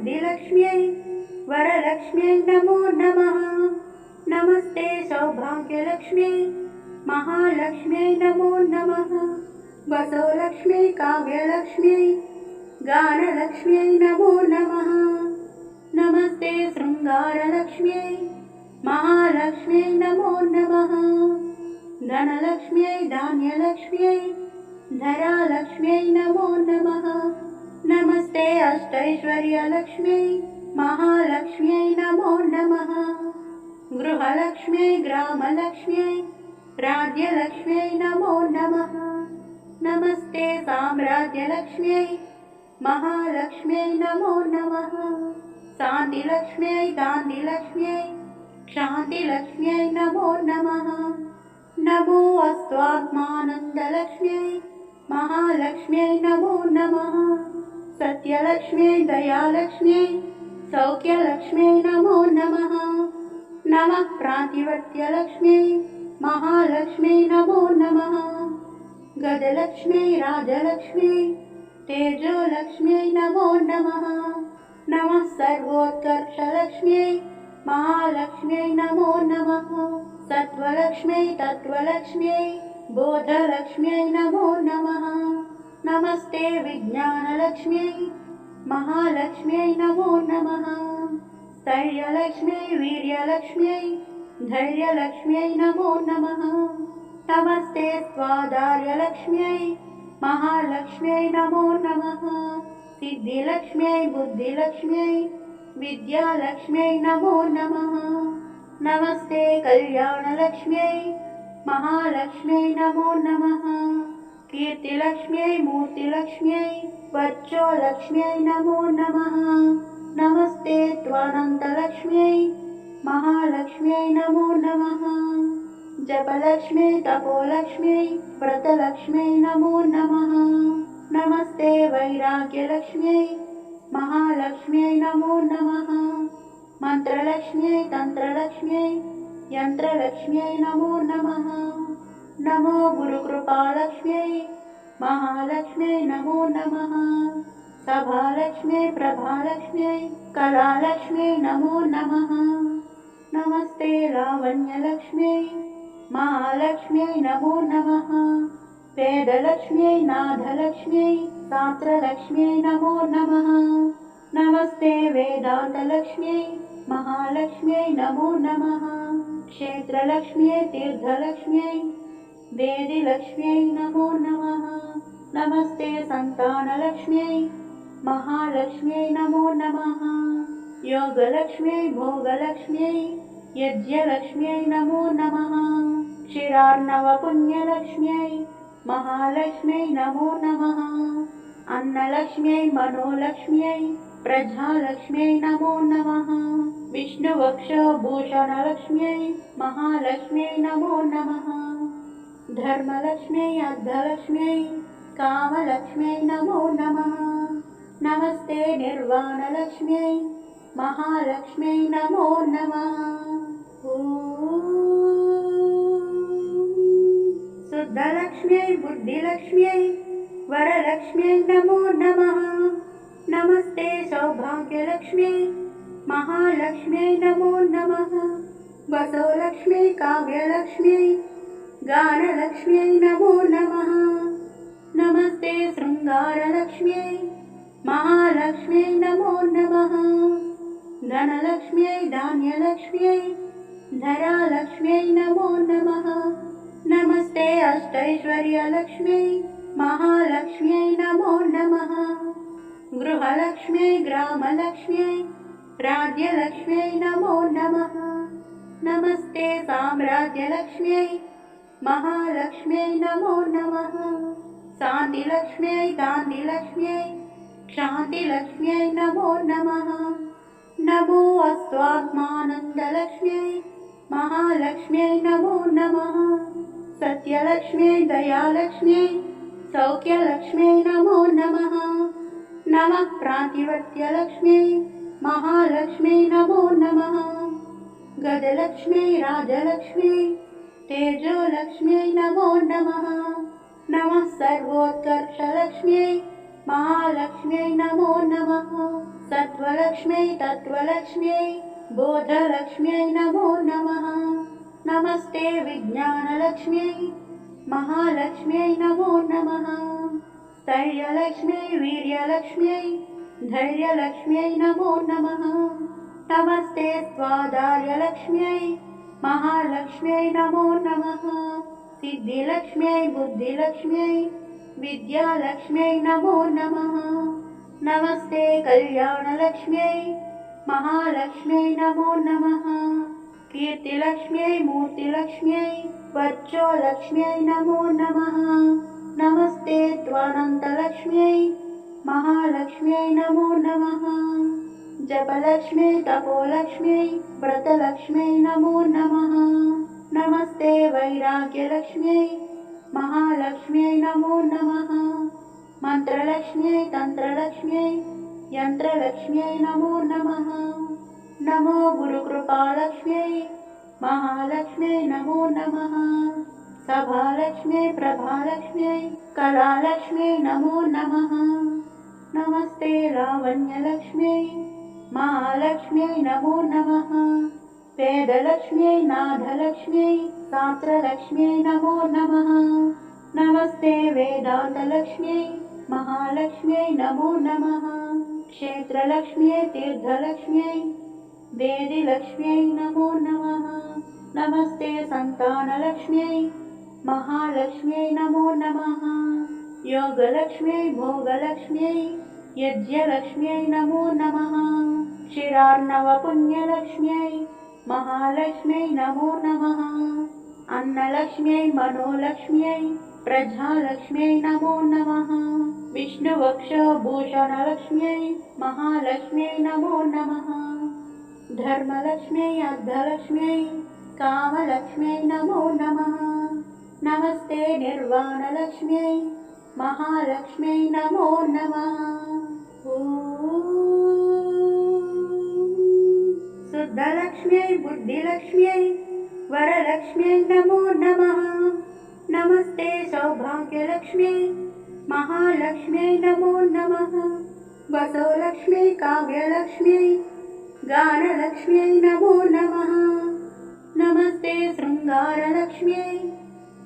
बुद्धिलक्ष्म्यै वरलक्ष्म्यै नमो नमः। नमस्ते सौभाग्यलक्ष्म्यै, महालक्ष्म्यै नमो नमः। वसोलक्ष्म्यै काव्यलक्ष्म्यै, गानलक्ष्म्यै नमो नमः। नमस्ते शृङ्गारलक्ष्म्यै, महालक्ष्म्यै नमो नमः। धनलक्ष्म्यै, धान्यलक्ष्म्यै, धरालक्ष्म्यै नमो नमः। नमस्ते अष्टैश्वर्यलक्ष्म्यै महालक्ष्म्यै नमो नमः। गृहलक्ष्म्यै ग्रामलक्ष्म्यै राज्यलक्ष्म्यै नमो नमः। नमस्ते साम्राज्यलक्ष्म्यै महालक्ष्म्यै नमो नमः। शान्तिलक्ष्म्यै कान्तिलक्ष्म्यै शान्तिलक्ष्म्यै नमो नमः। नमो अस्त्वात्मानन्दलक्ष्म्यै महालक्ष्म्यै नमो नमः। सत्यलक्ष्म्यै दयालक्ष्म्यै सौख्यलक्ष्म्यै नमो नमः। नमः प्रातिवत्यलक्ष्म्यै महालक्ष्म्यै नमो नमः। गजलक्ष्म्यै राजलक्ष्म्यै तेजोलक्ष्म्यै नमो नमः। नमः सर्वोत्कर्षलक्ष्म्यै महालक्ष्म्यै नमो नमः। सत्त्वलक्ष्म्यै तत्त्वलक्ष्म्यै बोधलक्ष्म्यै नमो नमः। नमस्ते विज्ञानलक्ष्म्यै महालक्ष्म्यै नमो नमः। स्थैर्यलक्ष्म्यै वीर्यलक्ष्म्यै धैर्यलक्ष्म्यै नमो नमः। नमस्ते स्वादार्यलक्ष्म्यै महालक्ष्म्यै नमो नमः। सिद्धिलक्ष्म्यै बुद्धिलक्ष्म्यै विद्यालक्ष्म्यै नमो नमः। नमस्ते कल्याणलक्ष्म्यै महालक्ष्म्यै नमो नमः। कीर्तिलक्ष्म्यै मूर्तिलक्ष्म्यै वर्चोलक्ष्म्यै नमो नमः। नमस्ते त्वानन्तलक्ष्म्यै महालक्ष्म्यै नमो नमः। जपलक्ष्म्यै तपोलक्ष्म्यै व्रतलक्ष्म्यै नमो नमः। नमस्ते वैराग्यलक्ष्म्यै महालक्ष्म्यै नमो नमः। मन्त्रलक्ष्म्यै तन्त्रलक्ष्म्यै यन्त्रलक्ष्म्यै नमो नमः। नमो गुरुकृपालक्ष्म्यै महालक्ष्म्यै नमो नमः। सभालक्ष्म्यै प्रभालक्ष्म्यै कलालक्ष्म्यै नमो नमः। नमस्ते लावण्यलक्ष्म्यै महालक्ष्म्यै नमो नमः। वेदलक्ष्म्यै नाथलक्ष्म्यै शास्त्रलक्ष्म्यै नमो नमः। नमस्ते वेदान्तलक्ष्म्यै महालक्ष्म्यै नमो नमः। क्षेत्रलक्ष्म्यै तीर्थलक्ष्म्यै वेदिलक्ष्म्यै नमो नमः। नमस्ते सन्तानलक्ष्म्यै। महालक्ष्म्यै नमो नमः। योगलक्ष्म्यै भोगलक्ष्म्यै यज्ञलक्ष्म्यै नमो नमः। क्षीरार्णवपुण्यलक्ष्म्यै महालक्ष्म्यै नमो नमः। अन्नलक्ष्म्यै मनोलक्ष्म्यै प्रजालक्ष्म्यै नमो नमः। विष्णुवक्षभूषणलक्ष्म्यै महालक्ष्म्यै नमो नमः धर्मलक्ष्म्यै अर्धलक्ष्म्यै कामलक्ष्म्यै नमो नमः। नमस्ते निर्वाणलक्ष्म्यै महालक्ष्म्यै नमो नमः। शुद्धलक्ष्म्यै बुद्धिलक्ष्म्यै वरलक्ष्म्यै नमो नमः। नमस्ते सौभाग्यलक्ष्म्यै महालक्ष्म्यै नमो नमः। वसोलक्ष्म्यै काव्यलक्ष्म्यै गानलक्ष्म्यै नमो नमः। नमस्ते शृङ्गारलक्ष्म्यै, महालक्ष्म्यै नमो नमः। धनलक्ष्म्यै, धान्यलक्ष्म्यै, धरालक्ष्म्यै नमो नमः। नमस्ते अष्टैश्वर्यलक्ष्म्यै, महालक्ष्म्यै नमो नमः। गृहलक्ष्म्यै, ग्रामलक्ष्म्यै, राज्यलक्ष्म्यै नमो नमः। नमस्ते साम्राज्यलक्ष्म्यै महालक्ष्म्यै नमो नमः। शान्तिलक्ष्म्यै कान्तिलक्ष्म्यै शान्तिलक्ष्म्यै नमो नमः। नमो अस्त्वात्मानन्दलक्ष्म्यै महालक्ष्म्यै नमो नमः। सत्यलक्ष्म्यै, दयालक्ष्म्यै, सौख्यलक्ष्म्यै नमो नमः। नमः प्रातिवत्यलक्ष्म्यै महालक्ष्म्यै नमो नमः। गजलक्ष्म्यै, राजलक्ष्म्यै तेजोलक्ष्म्यै नमो नमः। नमः सर्वोत्कर्षलक्ष्म्यै महालक्ष्म्यै नमो नमः। सत्त्वलक्ष्म्यै तत्त्वलक्ष्म्यै बोधलक्ष्म्यै नमो नमः। नमस्ते विज्ञानलक्ष्म्यै महालक्ष्म्यै नमो नमः। स्थैर्यलक्ष्म्यै वीर्यलक्ष्म्यै धैर्यलक्ष्म्यै नमो नमः। नमस्ते स्वादार्यलक्ष्म्यै महालक्ष्म्यै नमो नमः। सिद्धिलक्ष्म्यै, बुद्धिलक्ष्म्यै, विद्यालक्ष्म्यै नमो नमः। नमस्ते कल्याणलक्ष्म्यै, महालक्ष्म्यै नमो नमः। कीर्तिलक्ष्म्यै, मूर्तिलक्ष्म्यै वर्चोलक्ष्म्यै नमो नमः। नमस्ते त्वानन्तलक्ष्म्यै, महालक्ष्म्यै नमो नमः। जपलक्ष्म्यै तपोलक्ष्म्यै व्रतलक्ष्म्यै नमो नमः। नमस्ते वैराग्यलक्ष्म्यै महालक्ष्म्यै नमो नमः। मन्त्रलक्ष्म्यै तन्त्रलक्ष्म्यै यन्त्रलक्ष्म्यै नमो नमः। नमो गुरुकृपालक्ष्म्यै महालक्ष्म्यै नमो नमः। सभालक्ष्म्यै प्रभालक्ष्म्यै कलालक्ष्म्यै नमो नमः। नमस्ते लावण्यलक्ष्म्यै महालक्ष्म्यै नमो नमः। वेदलक्ष्म्यै नाथलक्ष्म्यै शास्त्रलक्ष्म्यै नमो नमः। नमस्ते वेदान्तलक्ष्म्यै महालक्ष्म्यै नमो नमः। क्षेत्रलक्ष्म्यै तीर्थलक्ष्म्यै वेदिलक्ष्म्यै नमो नमः। नमस्ते सन्तानलक्ष्म्यै महालक्ष्म्यै नमो नमः। योगलक्ष्म्यै भोगलक्ष्म्यै यज्ञलक्ष्म्यै नमो नमः। क्षीरार्णवपुण्यलक्ष्म्यै महालक्ष्म्यै नमो नमः। अन्नलक्ष्म्यै मनोलक्ष्म्यै प्रजालक्ष्म्यै नमो नमः। विष्णुवक्षभूषणलक्ष्म्यै महालक्ष्म्यै नमो नमः। धर्मलक्ष्म्यै अर्धलक्ष्म्यै कामलक्ष्म्यै नमो नमः। नमस्ते निर्वाणलक्ष्म्यै महालक्ष्म्यै नमो नमः शुद्धलक्ष्म्यै बुद्धिलक्ष्म्यै वरलक्ष्म्यै नमो नमः। नमस्ते सौभाग्यलक्ष्म्यै महालक्ष्म्यै नमो नमः। वसोलक्ष्म्यै काव्यलक्ष्म्यै गानलक्ष्म्यै नमो नमः। नमस्ते शृङ्गारलक्ष्म्यै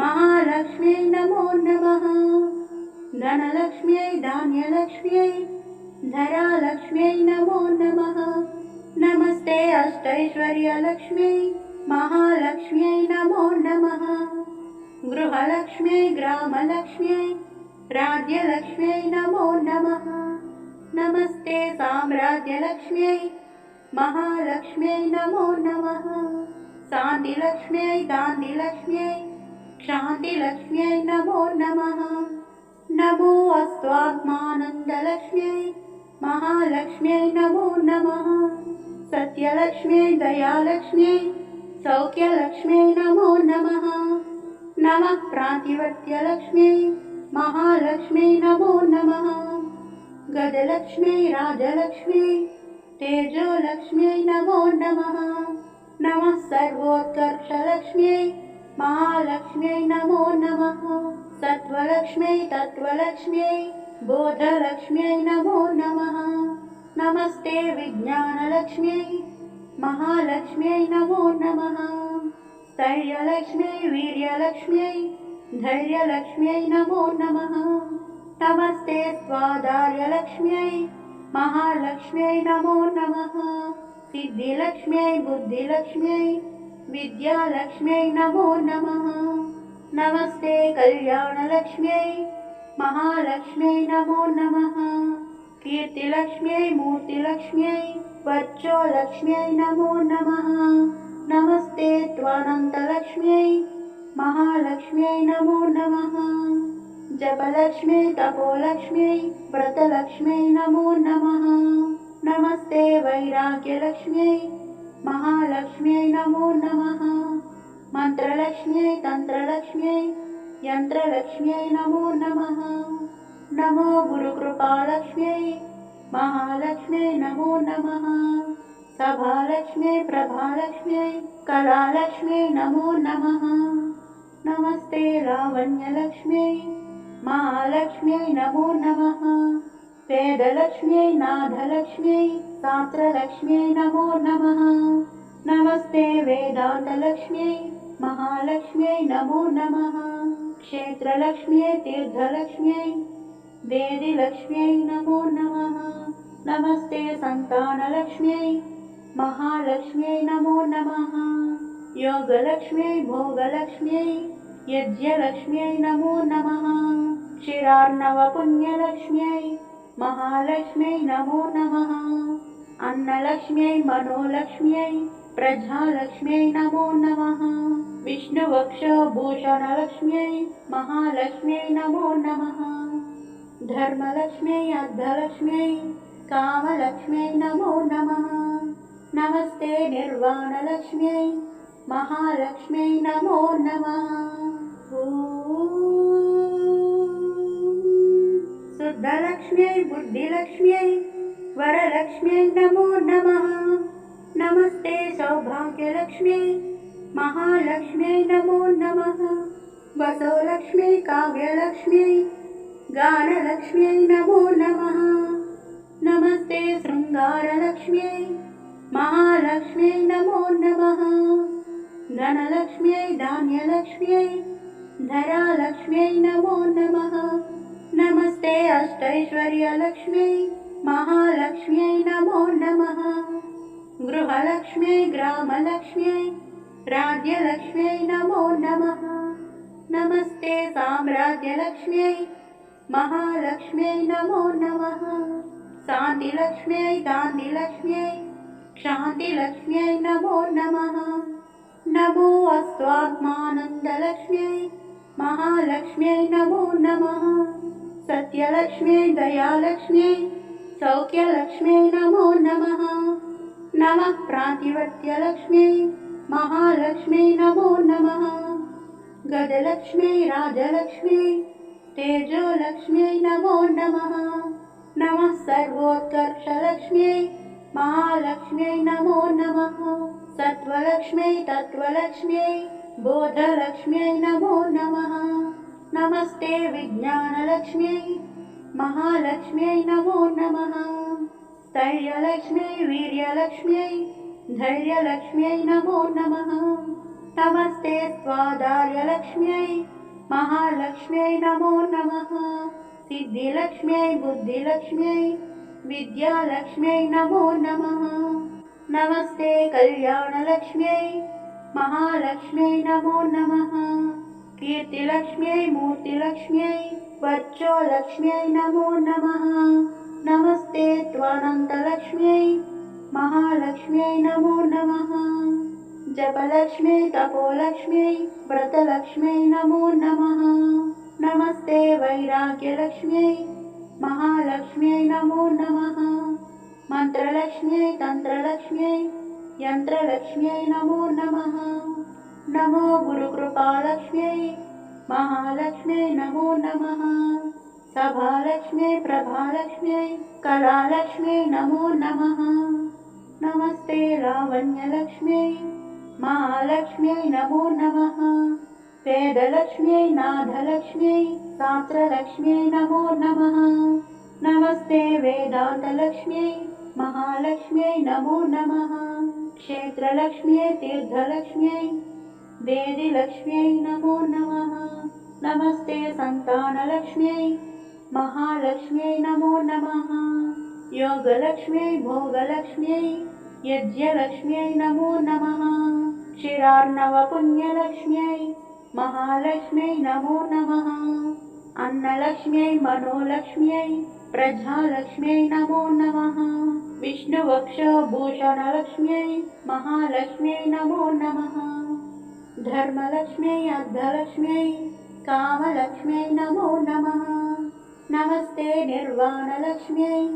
महालक्ष्म्यै नमो नमः। धनलक्ष्म्यै धान्यलक्ष्म्यै धरालक्ष्म्यै नमो नमः। नमस्ते अष्टैश्वर्यलक्ष्म्यै महालक्ष्म्यै नमो नमः। गृहलक्ष्म्यै, ग्रामलक्ष्म्यै, राज्यलक्ष्म्यै नमो नमः। नमस्ते साम्राज्यलक्ष्म्यै, महालक्ष्म्यै नमो नमः। शान्तिलक्ष्म्यै दान्तिलक्ष्म्यै शान्तिलक्ष्म्यै नमो नमः। नमो अस्त्वात्मानन्दलक्ष्म्यै महालक्ष्म्यै नमो नमः। सत्यलक्ष्म्यै दयालक्ष्म्यै सौख्यलक्ष्म्यै नमो नमः। नमः प्रातिवत्यलक्ष्म्यै महालक्ष्म्यै नमो नमः। गजलक्ष्म्यै राजलक्ष्म्यै तेजोलक्ष्म्यै नमो नमः। नमः सर्वोत्कर्षलक्ष्म्यै महालक्ष्म्यै नमो नमः। सत्त्वलक्ष्म्यै तत्त्वलक्ष्म्यै बोधलक्ष्म्यै नमो नमः। नमस्ते विज्ञानलक्ष्म्यै, महालक्ष्म्यै नमो नमः। स्थैर्यलक्ष्म्यै वीर्यलक्ष्म्यै, धैर्यलक्ष्म्यै नमो नमः। नमस्ते स्वादार्यलक्ष्म्यै, महालक्ष्म्यै नमो नमः। सिद्धिलक्ष्म्यै, बुद्धिलक्ष्म्यै, विद्यालक्ष्म्यै नमो नमः। नमस्ते कल्याणलक्ष्म्यै, महालक्ष्म्यै नमो नमः। कीर्तिलक्ष्म्यै मूर्तिलक्ष्म्यै वर्चोलक्ष्म्यै नमो नमः। नमस्ते त्वानन्तलक्ष्म्यै महालक्ष्म्यै, नमो नमः। जपलक्ष्म्यै तपोलक्ष्म्यै व्रतलक्ष्म्यै नमो नमः। नमस्ते वैराग्यलक्ष्म्यै महालक्ष्म्यै, नमो नमः। मन्त्रलक्ष्म्यै तन्त्रलक्ष्म्यै यन्त्रलक्ष्म्यै नमो नमः। नमो गुरुकृपालक्ष्म्यै महालक्ष्म्यै नमो नमः। सभालक्ष्म्यै प्रभालक्ष्म्यै कलालक्ष्म्यै नमो नमः। नमस्ते लावण्यलक्ष्म्यै महालक्ष्म्यै नमो नमः। वेदलक्ष्म्यै नाथलक्ष्म्यै शास्त्रलक्ष्म्यै नमो नमः। नमस्ते वेदान्तलक्ष्म्यै महालक्ष्म्यै नमो नमः। क्षेत्रलक्ष्म्यै तीर्थलक्ष्म्यै वेदिलक्ष्म्यै नमो नमः। नमस्ते सन्तानलक्ष्म्यै। महालक्ष्म्यै नमो नमः। योगलक्ष्म्यै भोगलक्ष्म्यै यज्ञलक्ष्म्यै नमो नमः। क्षीरार्णवपुण्यलक्ष्म्यै महालक्ष्म्यै नमो नमः। अन्नलक्ष्म्यै मनोलक्ष्म्यै प्रजालक्ष्म्यै नमो नमः। विष्णुवक्षभूषणलक्ष्म्यै महालक्ष्म्यै नमो नमः धर्मलक्ष्म्यै अर्धलक्ष्म्यै कामलक्ष्म्यै नमो नमः। नमस्ते निर्वाणलक्ष्म्यै महालक्ष्म्यै नमो नमः। शुद्धलक्ष्म्यै बुद्धिलक्ष्म्यै वरलक्ष्म्यै नमो नमः। नमस्ते सौभाग्यलक्ष्म्यै महालक्ष्म्यै नमो नमः। वसोलक्ष्म्यै काव्यलक्ष्म्यै गानलक्ष्म्यै नमो नमः। नमस्ते शृङ्गारलक्ष्म्यै, महालक्ष्म्यै नमो नमः। धनलक्ष्म्यै धान्यलक्ष्म्यै, धरालक्ष्म्यै नमो नमः। नमस्ते अष्टैश्वर्यलक्ष्म्यै, महालक्ष्म्यै नमो नमः। गृहलक्ष्म्यै, ग्रामलक्ष्म्यै, राज्यलक्ष्म्यै नमो नमः। नमस्ते साम्राज्यलक्ष्म्यै महालक्ष्म्यै नमो नमः। शान्तिलक्ष्म्यै दान्तिलक्ष्म्यै शान्तिलक्ष्म्यै नमो नमः। नमो अस्त्वात्मानन्दलक्ष्म्यै महालक्ष्म्यै नमो नमः। सत्यलक्ष्म्यै, दयालक्ष्म्यै, सौख्यलक्ष्म्यै नमो नमः। नमः प्रातिवर्त्यलक्ष्म्यै महालक्ष्म्यै नमो नमः। गजलक्ष्म्यै, राजलक्ष्म्यै तेजोलक्ष्म्यै नमो नमः। नमः सर्वोत्कर्षलक्ष्म्यै महालक्ष्म्यै नमो नमः। सत्त्वलक्ष्म्यै तत्त्वलक्ष्म्यै बोधलक्ष्म्यै नमो नमः। नमस्ते विज्ञानलक्ष्म्यै महालक्ष्म्यै नमो नमः। स्थैर्यलक्ष्म्यै वीर्यलक्ष्म्यै धैर्यलक्ष्म्यै नमो नमः। नमस्ते स्वादार्यलक्ष्म्यै महालक्ष्म्यै नमो नमः। सिद्धिलक्ष्म्यै, बुद्धिलक्ष्म्यै, विद्यालक्ष्म्यै नमो नमः। नमस्ते कल्याणलक्ष्म्यै, महालक्ष्म्यै नमो नमः। कीर्तिलक्ष्म्यै, मूर्तिलक्ष्म्यै वच्चोलक्ष्म्यै नमो नमः। नमस्ते त्वानन्तलक्ष्म्यै महालक्ष्म्यै नमो नमः। जपलक्ष्म्यै तपोलक्ष्म्यै व्रतलक्ष्म्यै नमो नमः। नमस्ते वैराग्यलक्ष्म्यै महालक्ष्म्यै नमो नमः। मन्त्रलक्ष्म्यै तन्त्रलक्ष्म्यै यन्त्रलक्ष्म्यै नमो नमः। नमो गुरुकृपालक्ष्म्यै महालक्ष्म्यै नमो नमः। सभालक्ष्म्यै प्रभालक्ष्म्यै कलालक्ष्म्यै नमो नमः। नमस्ते लावण्यलक्ष्म्यै महालक्ष्म्यै नमो नमः। वेदलक्ष्म्यै नाथलक्ष्म्यै शास्त्रलक्ष्म्यै नमो नमः। नमस्ते वेदान्तलक्ष्म्यै महालक्ष्म्यै नमो नमः। क्षेत्रलक्ष्म्यै तीर्थलक्ष्म्यै वेदिलक्ष्म्यै नमो नमः। नमस्ते सन्तानलक्ष्म्यै महालक्ष्म्यै नमो नमः। योगलक्ष्म्यै भोगलक्ष्म्यै यज्ञलक्ष्म्यै नमो नमः क्षीरार्णवपुण्यलक्ष्म्यै महालक्ष्म्यै नमो नमः। अन्नलक्ष्म्यै मनोलक्ष्म्यै प्रजालक्ष्म्यै नमो नमः। विष्णुवक्षभूषणलक्ष्म्यै महालक्ष्म्यै नमो नमः। धर्मलक्ष्म्यै अर्धलक्ष्म्यै कामलक्ष्म्यै नमो नमः। नमस्ते निर्वाणलक्ष्म्यै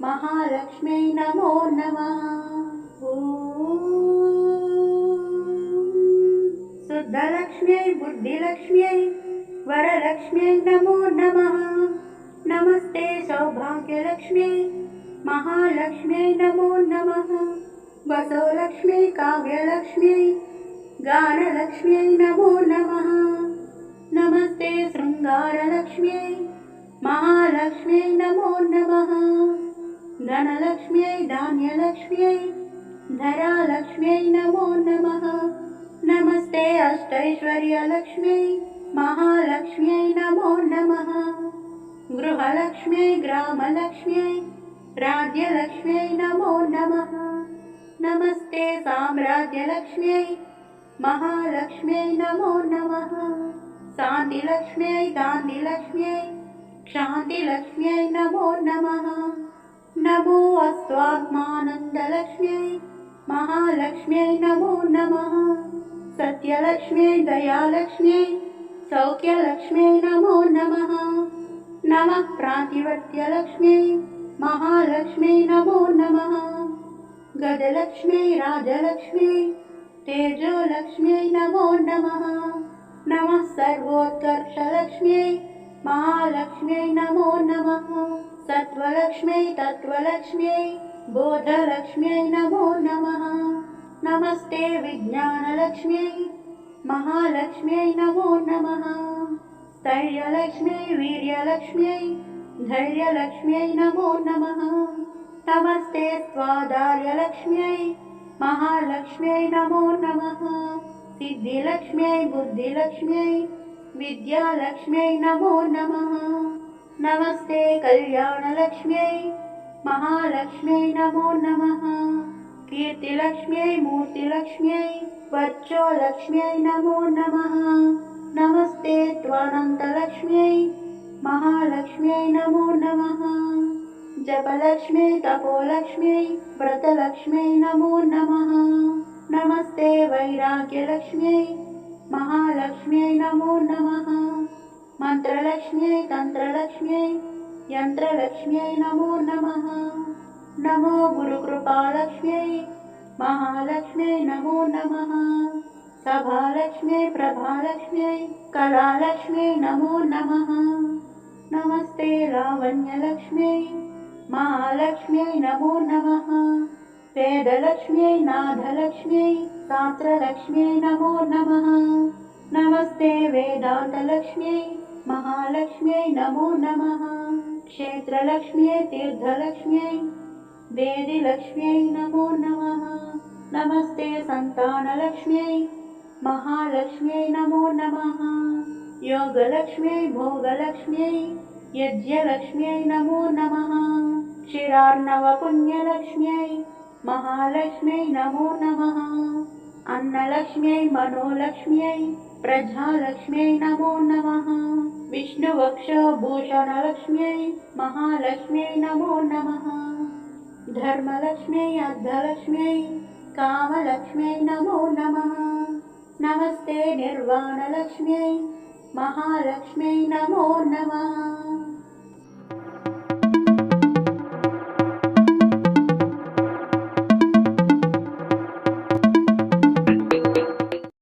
महालक्ष्म्यै नमो नमः शुद्धलक्ष्म्यै बुद्धिलक्ष्म्यै वरलक्ष्म्यै नमो नमः। नमस्ते सौभाग्यलक्ष्म्यै महालक्ष्म्यै नमो नमः। वसोलक्ष्म्यै काव्यलक्ष्म्यै गानलक्ष्म्यै नमो नमः। नमस्ते शृङ्गारलक्ष्म्यै महालक्ष्म्यै नमो नमः। धनलक्ष्म्यै धान्यलक्ष्म्यै धरालक्ष्म्यै नमो नमः। नमस्ते अष्टैश्वर्यलक्ष्म्यै महालक्ष्म्यै नमो नमः। गृहलक्ष्म्यै, ग्रामलक्ष्म्यै, राज्यलक्ष्म्यै नमो नमः। नमस्ते साम्राज्यलक्ष्म्यै, महालक्ष्म्यै नमो नमः। शान्तिलक्ष्म्यै दान्तिलक्ष्म्यै क्षान्तिलक्ष्म्यै नमो नमः। नमो अस्त्वात्मानन्दलक्ष्म्यै महालक्ष्म्यै नमो नमः। सत्यलक्ष्म्यै दयालक्ष्म्यै सौख्यलक्ष्म्यै नमो नमः। नमः प्रातिवत्यलक्ष्म्यै महालक्ष्म्यै नमो नमः। गजलक्ष्म्यै राजलक्ष्म्यै तेजोलक्ष्म्यै नमो नमः। नमः सर्वोत्कर्षलक्ष्म्यै महालक्ष्म्यै नमो नमः। सत्त्वलक्ष्म्यै तत्त्वलक्ष्म्यै बोधलक्ष्म्यै नमो नमः। नमस्ते विज्ञानलक्ष्म्यै महालक्ष्म्यै नमो नमः। स्थैर्यलक्ष्म्यै वीर्यलक्ष्म्यै धैर्यलक्ष्म्यै नमो नमः। नमस्ते स्वादार्यलक्ष्म्यै महालक्ष्म्यै नमो नमः। सिद्धिलक्ष्म्यै बुद्धिलक्ष्म्यै विद्यालक्ष्म्यै नमो नमः। नमस्ते कल्याणलक्ष्म्यै महालक्ष्म्यै नमो नमः कीर्तिलक्ष्म्यै मूर्तिलक्ष्म्यै वर्चोलक्ष्म्यै नमो नमः। नमस्ते त्वानन्तलक्ष्म्यै, महालक्ष्म्यै नमो नमः। जपलक्ष्म्यै, तपोलक्ष्म्यै, व्रतलक्ष्म्यै नमो नमः। नमस्ते वैराग्यलक्ष्म्यै, महालक्ष्म्यै नमो नमः। मन्त्रलक्ष्म्यै, तन्त्रलक्ष्म्यै, यन्त्रलक्ष्म्यै नमो नमः। नमो गुरुकृपालक्ष्म्यै महालक्ष्म्यै नमो नमः। सभालक्ष्म्यै प्रभालक्ष्म्यै कलालक्ष्म्यै नमो नमः। नमस्ते लावण्यलक्ष्म्यै महालक्ष्म्यै नमो नमः। वेदलक्ष्म्यै नाथलक्ष्म्यै शास्त्रलक्ष्म्यै नमो नमः। नमस्ते वेदान्तलक्ष्म्यै महालक्ष्म्यै नमो नमः। क्षेत्रलक्ष्म्यै तीर्थलक्ष्म्यै वेदिलक्ष्म्यै नमो नमः। नमस्ते सन्तानलक्ष्म्यै। महालक्ष्म्यै नमो नमः। योगलक्ष्म्यै भोगलक्ष्म्यै यज्ञलक्ष्म्यै नमो नमः। क्षीरार्णवपुण्यलक्ष्म्यै महालक्ष्म्यै नमो नमः। अन्नलक्ष्म्यै मनोलक्ष्म्यै प्रजालक्ष्म्यै नमो नमः। विष्णुवक्षभूषणलक्ष्म्यै महालक्ष्म्यै नमो नमः धर्मलक्ष्म्यै अर्धलक्ष्म्यै कामलक्ष्म्यै नमो नमः। नमस्ते निर्वाणलक्ष्म्यै महालक्ष्म्यै नमो नमः